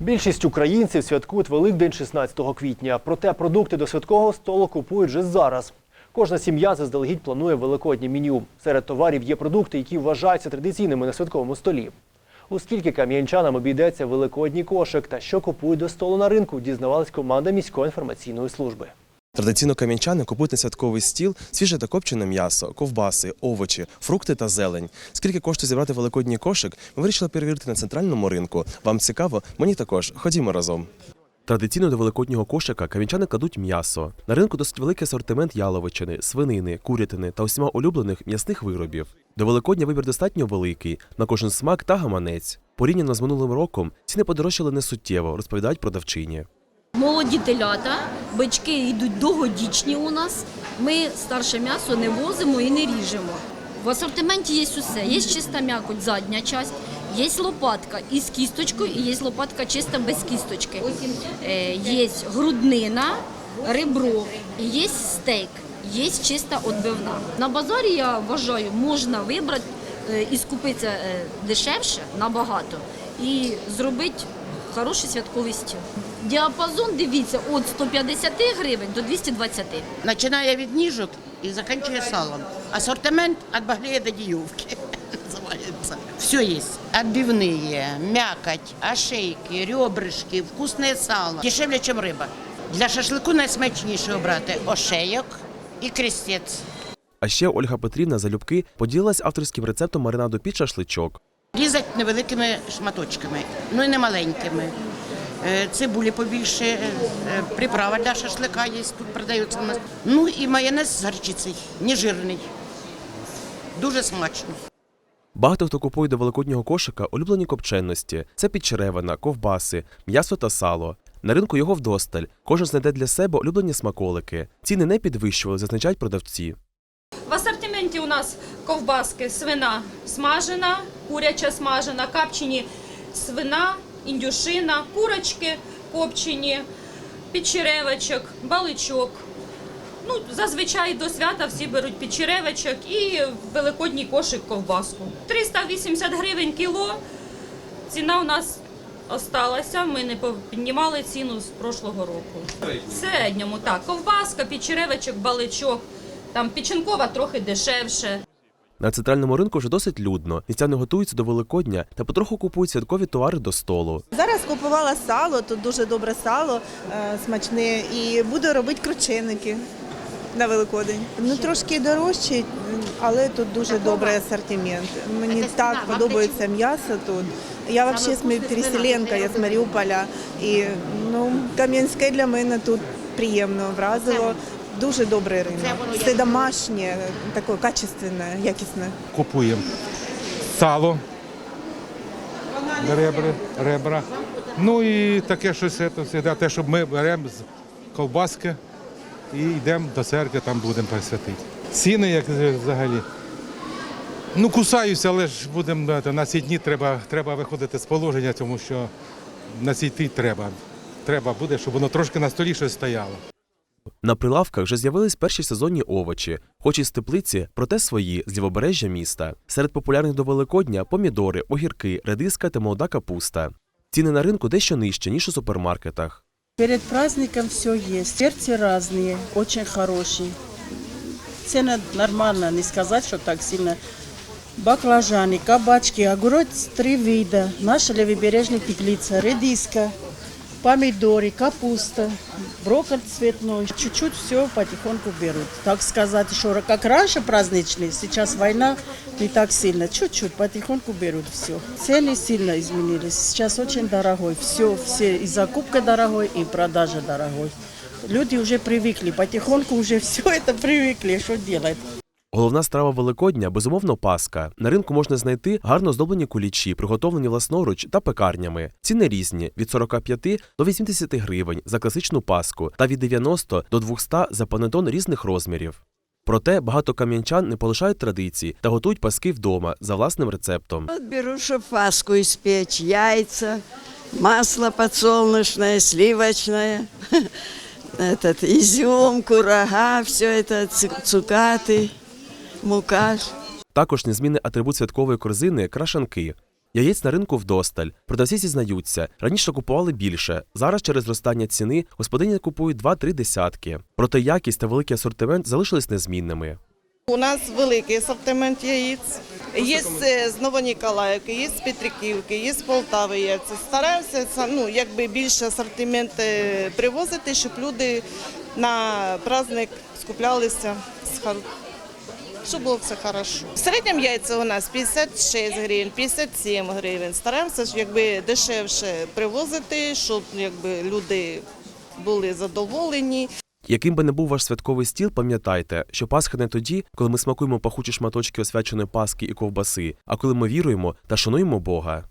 Більшість українців святкують Великдень 16 квітня. Проте продукти до святкового столу купують вже зараз. Кожна сім'я заздалегідь планує великоднє меню. Серед товарів є продукти, які вважаються традиційними на святковому столі. У скільки кам'янчанам обійдеться великодній кошик та що купують до столу на ринку, дізнавалась команда міської інформаційної служби. Традиційно кам'янчани купують на святковий стіл свіже та копчене м'ясо, ковбаси, овочі, фрукти та зелень. Скільки коштує зібрати великодній кошик, ми вирішили перевірити на центральному ринку. Вам цікаво? Мені також. Ходімо разом. Традиційно до великоднього кошика кам'янчани кладуть м'ясо. На ринку досить великий асортимент яловичини, свинини, курятини та усіма улюблених м'ясних виробів. До Великодня вибір достатньо великий, на кожен смак та гаманець. Порівняно з минулим роком ціни подорожчали несуттєво, розповідають продавчині. Молоді телята, бички йдуть догодічні у нас. Ми старше м'ясо не возимо і не ріжемо. В асортименті є усе. Є чиста м'якоть, задня часть, є лопатка із кісточкою, і є лопатка чиста без кісточки. Е, Є груднина, ребро, є стейк, є чиста отбивна. На базарі я вважаю, можна вибрати е, і скупитися е, дешевше набагато і зробити хороший святковий стіл. Діапазон, дивіться, від 150 гривень до 220. Начиная від ніжок і заканчивая салом. Ассортимент от баглея до диювки называется. Все есть. Отбивные, мякоть, ошейки, ребрышки, вкусное сало. Дешевле, чем риба. Для шашлику найсмачніше обрати ошейок і крестець. А ще Ольга Петрівна залюбки поділилась авторським рецептом маринаду під шашличок. Різать невеликими шматочками, ну і не маленькими. Е, Цибулі побільше, е, приправа для шашлика є, тут продаються у нас. Ну і майонез з гарчицею, нежирний. Дуже смачно. Багато хто купує до великоднього кошика улюблені копченності. Це підчеревина, ковбаси, м'ясо та сало. На ринку його вдосталь. Кожен знайде для себе улюблені смаколики. Ціни не підвищували, зазначають продавці. В асортименті у нас ковбаски, свина смажена, куряча смажена, капчені свина, індюшина, курочки копчені, підчеревочок, баличок. Ну, зазвичай до свята всі беруть підчеревочок і великодній кошик ковбаску. 380 гривень кіло. Ціна у нас осталася. Ми не піднімали ціну з прошлого року. В середньому так, ковбаска, підчеревочок, баличок. Там печінкова трохи дешевше. На центральному ринку вже досить людно. Містяни готуються до Великодня та потроху купують святкові товари до столу. Зараз купувала сало, тут дуже добре сало, е, смачне, і буду робити крученики на Великодень. Ну трошки дорожче, але тут дуже добрий асортимент. Мені так подобається м'ясо тут. Я взагалі переселенка, я з Маріуполя. І ну, Кам'янське для мене тут приємно вразило. Дуже добрий ринок. Все домашнє, таке качественне, якісне. купуємо сало, ребра, ребра. Ну і таке щось, це, завжди, те, що ми беремо з ковбаски і йдемо до церкви, там будемо присвятити. Ціни, як взагалі. Ну, кусаюся, але ж будемо на ці дні треба, треба виходити з положення, тому що на ці дні треба. Треба буде, щоб воно трошки на столі щось стояло. На прилавках вже з'явились перші сезонні овочі, хоч і з теплиці, проте свої з лівобережжя міста. Серед популярних до Великодня помідори, огірки, редиска та молода капуста. Ціни на ринку дещо нижче, ніж у супермаркетах. Перед праздником все есть. Перцы разные, очень хорошие. Цена нормально, не сказать, что так сильно. Баклажаны, кабачки, огурец три вида. Наша левобережная теплица, редиска, Помидоры, капуста, брокколи цветной. Чуть-чуть все потихоньку берут. Так сказать, что как раньше праздничные, сейчас война не так сильно. Чуть-чуть потихоньку берут все. Цены сильно изменились. Сейчас очень дорогой. Все, все и закупка дорогой, и продажа дорогой. Люди уже привыкли, потихоньку уже все это привыкли. Что делать? Головна страва Великодня безумовно паска. На ринку можна знайти гарно оздоблені кулічі, приготовлені власноруч та пекарнями. Ціни різні від 45 до 80 гривень за класичну паску та від 90 до 200 за панетон різних розмірів. Проте багато кам'янчан не полишають традиції та готують паски вдома за власним рецептом. Вот беру, чтобы паску испечь, яйца, масло подсолнечное, сливочное, этот изюм, курага, все это, цу- цукаты, мука. Також незмінний атрибут святкової корзини крашанки. Яєць на ринку вдосталь. Продавці зізнаються, раніше купували більше. Зараз через зростання ціни господині купують 2-3 десятки. Проте якість та великий асортимент залишились незмінними. У нас великий асортимент яєць. Є з- з Новоніколаївки, є з Петриківки, є з Полтави яйця. Стараємося ну, якби більше асортимент е, привозити, щоб люди на праздник скуплялися з хар- щоб було все хорошо. В середньому яйця у нас 56 гривень, 57 гривень. Стараємося ж якби дешевше привозити, щоб якби люди були задоволені. Яким би не був ваш святковий стіл, пам'ятайте, що Пасха не тоді, коли ми смакуємо пахучі шматочки освяченої паски і ковбаси, а коли ми віруємо та шануємо Бога.